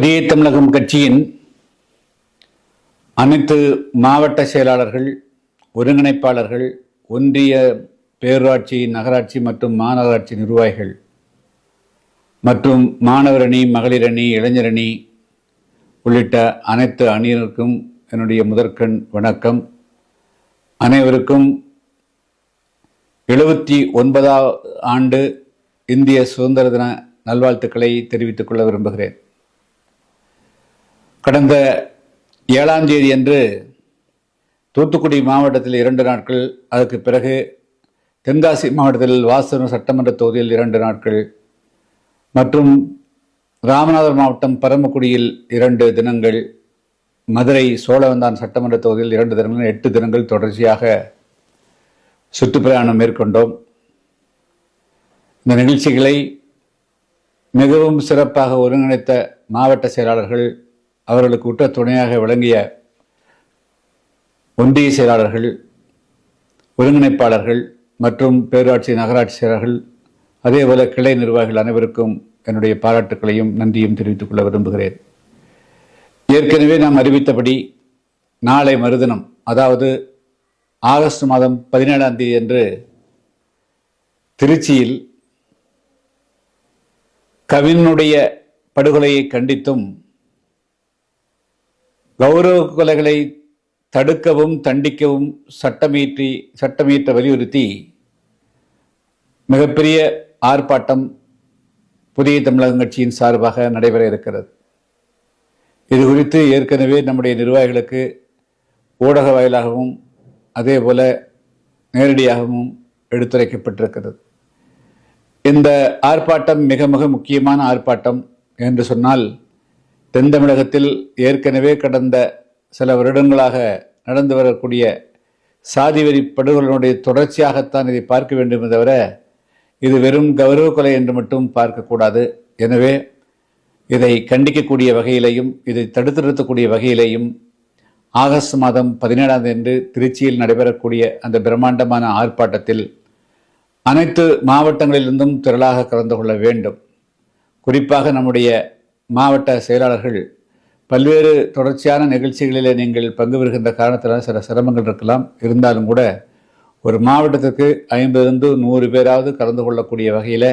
புதிய தமிழகம் கட்சியின் அனைத்து மாவட்ட செயலாளர்கள் ஒருங்கிணைப்பாளர்கள் ஒன்றிய பேரூராட்சி நகராட்சி மற்றும் மாநகராட்சி நிர்வாகிகள் மற்றும் மாணவரணி மகளிரணி இளைஞரணி உள்ளிட்ட அனைத்து அணியினருக்கும் என்னுடைய முதற்கண் வணக்கம். அனைவருக்கும் எழுபத்தி ஒன்பதாவது ஆண்டு இந்திய சுதந்திர தின நல்வாழ்த்துக்களை தெரிவித்துக் கொள்ள விரும்புகிறேன். கடந்த ஏழாம் தேதி அன்று தூத்துக்குடி மாவட்டத்தில் இரண்டு நாட்கள் அதற்கு பிறகு தென்காசி மாவட்டத்தில் வாசனம் சட்டமன்ற தொகுதியில் இரண்டு நாட்கள் மற்றும் ராமநாதபுரம் மாவட்டம் பரமக்குடியில் இரண்டு தினங்கள் மதுரை சோழவந்தான் சட்டமன்ற தொகுதியில் இரண்டு தினங்கள் எட்டு தினங்கள் தொடர்ச்சியாக சுற்றுப்பிரயாணம் மேற்கொண்டோம். இந்த நிகழ்ச்சிகளை மிகவும் சிறப்பாக ஒருங்கிணைத்த மாவட்ட செயலாளர்கள் அவர்களுக்கு உற்ற துணையாக விளங்கிய ஒன்றிய செயலாளர்கள் ஒருங்கிணைப்பாளர்கள் மற்றும் பேராட்சி நகராட்சி செயலர்கள் அதேபோல கிளை நிர்வாகிகள் அனைவருக்கும் என்னுடைய பாராட்டுக்களையும் நன்றியும் தெரிவித்துக் கொள்ள விரும்புகிறேன். ஏற்கனவே நாம் அறிவித்தபடி நாளை மறுதினம் அதாவது ஆகஸ்ட் மாதம் பதினேழாம் தேதி அன்று திருச்சியில் கவினுடைய படுகொலையை கண்டித்தும் கௌரவ கொலைகளை தடுக்கவும் தண்டிக்கவும் சட்டமீற்றி சட்டமீற்ற வலியுறுத்தி மிகப்பெரிய ஆர்ப்பாட்டம் புதிய தமிழகம் கட்சியின் சார்பாக நடைபெற இருக்கிறது. இது குறித்து ஏற்கனவே நம்முடைய நிர்வாகிகளுக்கு ஊடக வாயிலாகவும் அதே போல நேரடியாகவும் எடுத்துரைக்கப்பட்டிருக்கிறது. இந்த ஆர்ப்பாட்டம் மிக மிக முக்கியமான ஆர்ப்பாட்டம் என்று சொன்னால் தென் தமிழகத்தில் ஏற்கனவே கடந்த சில வருடங்களாக நடந்து வரக்கூடிய சாதி வெறி படுகொலையினுடைய தொடர்ச்சியாகத்தான் இதை பார்க்க வேண்டும் தவிர இது வெறும் கௌரவ கொலை என்று மட்டும் பார்க்கக்கூடாது எனவே இதை கண்டிக்கக்கூடிய வகையிலையும் இதை தடுத்து நிறுத்தக்கூடிய வகையிலையும் ஆகஸ்ட் மாதம் பதினேழாம் தேதி திருச்சியில் நடைபெறக்கூடிய அந்த பிரம்மாண்டமான ஆர்ப்பாட்டத்தில் அனைத்து மாவட்டங்களிலிருந்தும் திரளாக கலந்து கொள்ள வேண்டும். குறிப்பாக நம்முடைய மாவட்ட செயலாளர்கள் பல்வேறு தொடர்ச்சியான நிகழ்ச்சிகளில் நீங்கள் பங்கு பெறுகின்ற காரணத்தினால் சில சிரமங்கள் இருக்கலாம். இருந்தாலும் கூட ஒரு மாவட்டத்துக்கு ஐம்பதுலேருந்து நூறு பேராவது கலந்து கொள்ளக்கூடிய வகையில்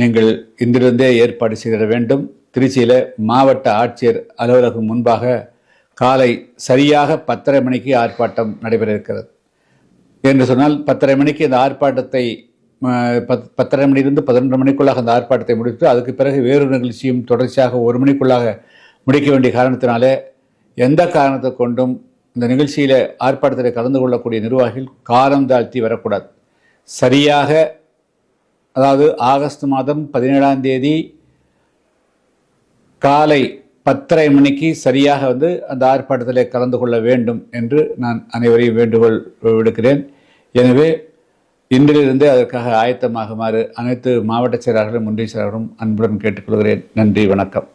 நீங்கள் இன்றிலிருந்தே ஏற்பாடு செய்திட வேண்டும். திருச்சியில் மாவட்ட ஆட்சியர் அலுவலகம் முன்பாக காலை சரியாக பத்தரை மணிக்கு ஆர்ப்பாட்டம் நடைபெற இருக்கிறது. என்று சொன்னால் பத்தரை மணிக்கு இந்த ஆர்ப்பாட்டத்தை பத் பத்தரை மணிலிருந்து பதினொன்று மணிக்குள்ளாக அந்த ஆர்ப்பாட்டத்தை முடித்து அதுக்கு பிறகு வேறு நிகழ்ச்சியும் தொடர்ச்சியாக ஒரு மணிக்குள்ளாக முடிக்க வேண்டிய காரணத்தினாலே எந்த காரணத்தை கொண்டும் இந்த நிகழ்ச்சியில் ஆர்ப்பாட்டத்தில் கலந்து கொள்ளக்கூடிய நிர்வாகிகள் காலம் தாழ்த்தி வரக்கூடாது. சரியாக அதாவது ஆகஸ்ட் மாதம் பதினேழாம் தேதி காலை பத்தரை மணிக்கு சரியாக வந்து அந்த ஆர்ப்பாட்டத்தில் கலந்து கொள்ள வேண்டும் என்று நான் அனைவரையும் வேண்டுகோள் விடுக்கிறேன். எனவே இன்றிலிருந்தே அதற்காக ஆயத்தமாகுமாறு அனைத்து மாவட்ட செயலாளர்களும் ஒன்றிய செயலாளரும் அன்புடன் கேட்டுக்கொள்கிறேன். நன்றி வணக்கம்.